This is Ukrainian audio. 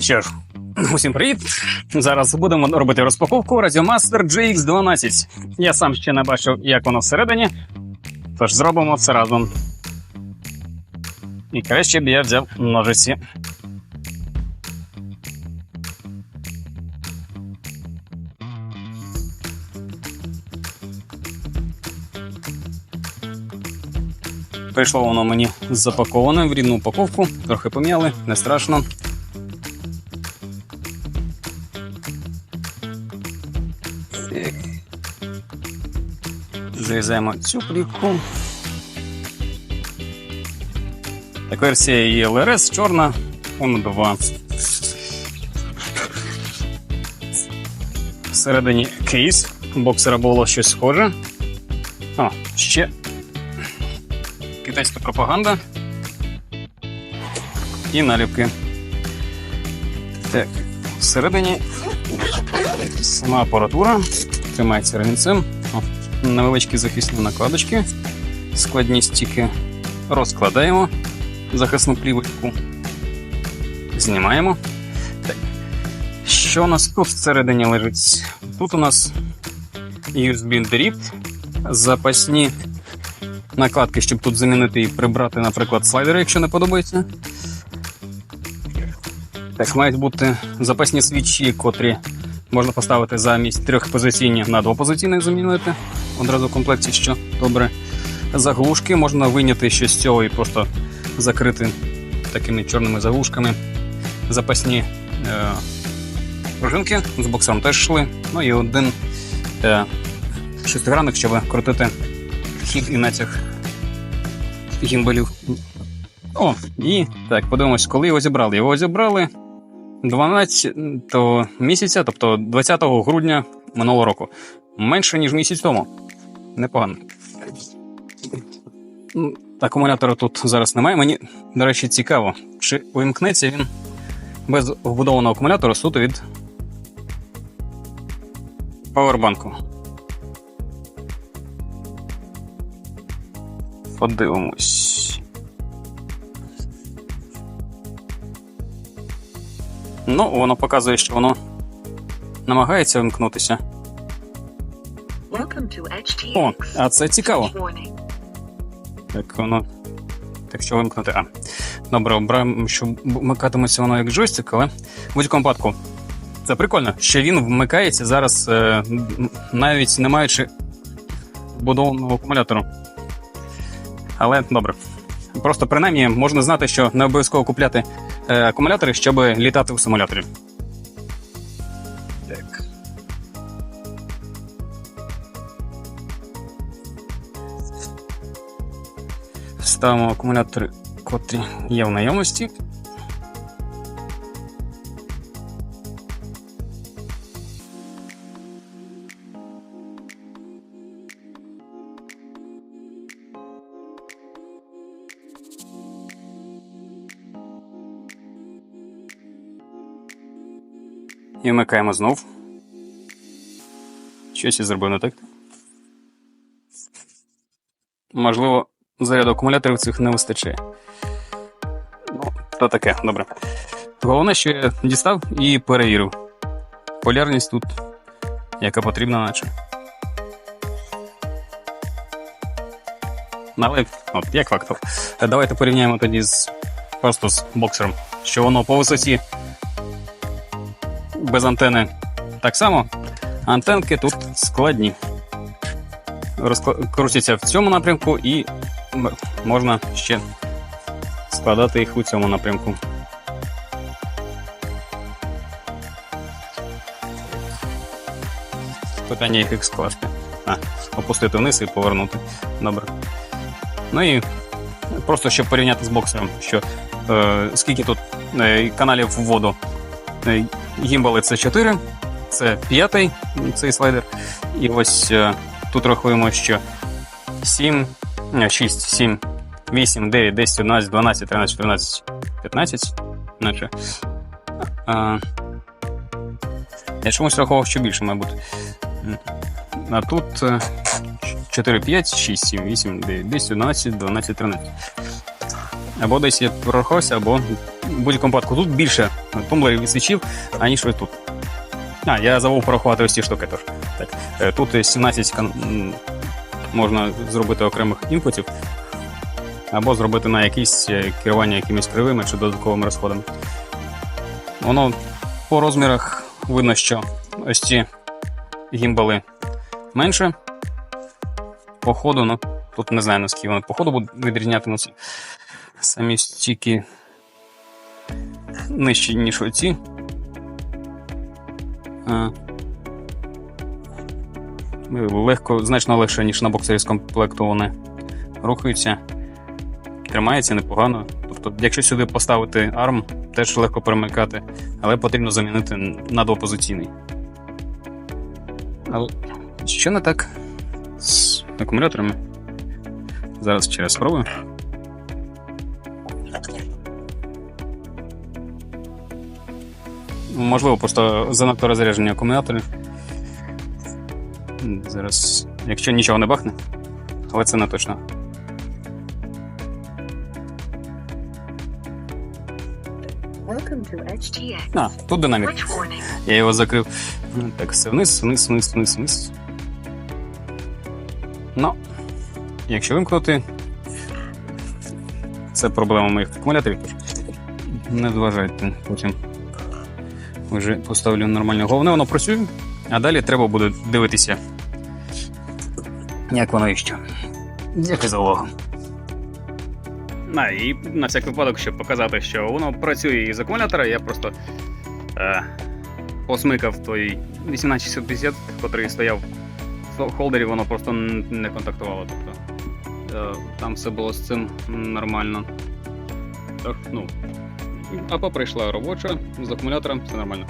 Що ж, усім привіт! Зараз будемо робити розпаковку Radiomaster GX12. Я сам ще не бачив, як воно всередині, тож зробимо це разом. І краще б я взяв ножиці. Прийшло воно мені запаковане в рідну упаковку, трохи пом'яли, не страшно. Зрізаємо цю плівку. Так, версія LRS, чорна, он 2. Всередині кейс. Боксера було щось схоже. О, ще китайська пропаганда. І наліпки. Так, всередині сама апаратура. Тримається ремінцем. Невеличкі захисні накладочки. Складні стіки розкладаємо. Захисну плівочку. Знімаємо. Так. Що у нас тут всередині лежить? Тут у нас USB-дріт, запасні накладки, щоб тут замінити і прибрати, наприклад, слайдери, якщо не подобається. Так, мають бути запасні свічі, котрі можна поставити замість трьохпозиційні на двопозиційних замінити. Одразу в комплекті, що добре. Заглушки можна виняти ще з цього і просто закрити такими чорними заглушками. Запасні е, пружинки з боксером теж йшли. Ну і один е, шестигранник, щоб крутити хід і натяг гімбалів. О, і так, подивимось, коли його зібрали. Його зібрали 12 місяця, тобто 20 грудня минулого року. Менше, ніж місяць тому. Непогано. Акумулятора тут зараз немає. Мені, до речі, цікаво, чи увімкнеться він без вбудованого акумулятора суто від павербанку. Подивимось. Ну, воно показує, що воно намагається вимкнутися. О, а це цікаво. Так воно. Так що вимкнути. А. Добре, обираємо, що вмикатиметься воно як джойстик, але в будь-якому випадку. Це прикольно, що він вмикається зараз, е, навіть не маючи вбудованого акумулятору. Але добре. Просто принаймні можна знати, що не обов'язково купляти е, акумулятори, щоб літати у симуляторі. Ставимо акумулятори, котрі є в наявності. І вмикаємо знов. Щось я зробив не так. Можливо, заряду акумуляторів цих не вистачає. Ну, то таке, добре. Головне, що я дістав і перевірив. Полярність тут, яка потрібна, наче. Але, от, як факт. Давайте порівняємо тоді з просто з боксером, що воно по висоті без антени так само. Антенки тут складні. Розкла- Крутяться в цьому напрямку і можна ще складати їх у цьому напрямку. Питання, як їх скласти. А, опустити вниз і повернути. Добре. Ну і просто щоб порівняти з боксером, що е, скільки тут е, каналів вводу. Е, Гімбали це 4, це п'ятий цей слайдер. І ось е, тут рахуємо, що 7, 6, 7, 8, 9, 10, 11, 12, 13, 14, 15. Наче. А, я чомусь рахував, що більше, мабуть. А тут е, 4, 5, 6, 7, 8, 9, 10, 11, 12, 13. Або десь я прорахувався, або в будь-якому випадку тут більше тумблерів і свічів, аніж ось тут. А, я забув порахувати ось ці штуки теж. Так, е, тут 17 кан... м, можна зробити окремих інпутів, або зробити на якісь е, керування якимись кривими чи додатковими розходами. Воно по розмірах видно, що ось ці гімбали менше. По ходу, ну, тут не знаю наскільки вони по ходу будуть відрізнятимуться. Самі стіки нижчі, ніж оці. Легко, значно легше, ніж на боксері з комплекту вони рухаються. Тримається непогано. Тобто, якщо сюди поставити ARM, теж легко перемикати, але потрібно замінити на двопозиційний. Але що не так з акумуляторами? Зараз ще раз спробую. Можливо, просто занадто розряджені акумулятори. Зараз, якщо нічого не бахне, але це не точно. А, тут динамік. Я його закрив. Так, все вниз, вниз, вниз, вниз, вниз. Ну, якщо вимкнути. Це проблема моїх акумуляторів. Не зважайте потім. Вже поставлю нормально. Головне, воно працює, а далі треба буде дивитися, як воно і що. Дякую за увагу. На, і на всяк випадок, щоб показати, що воно працює із акумулятора, я просто е, посмикав той 18650, який стояв в холдері, воно просто не контактувало. Тобто е, там все було з цим нормально. Так, ну. АПА прийшла робоча, з акумулятором все нормально.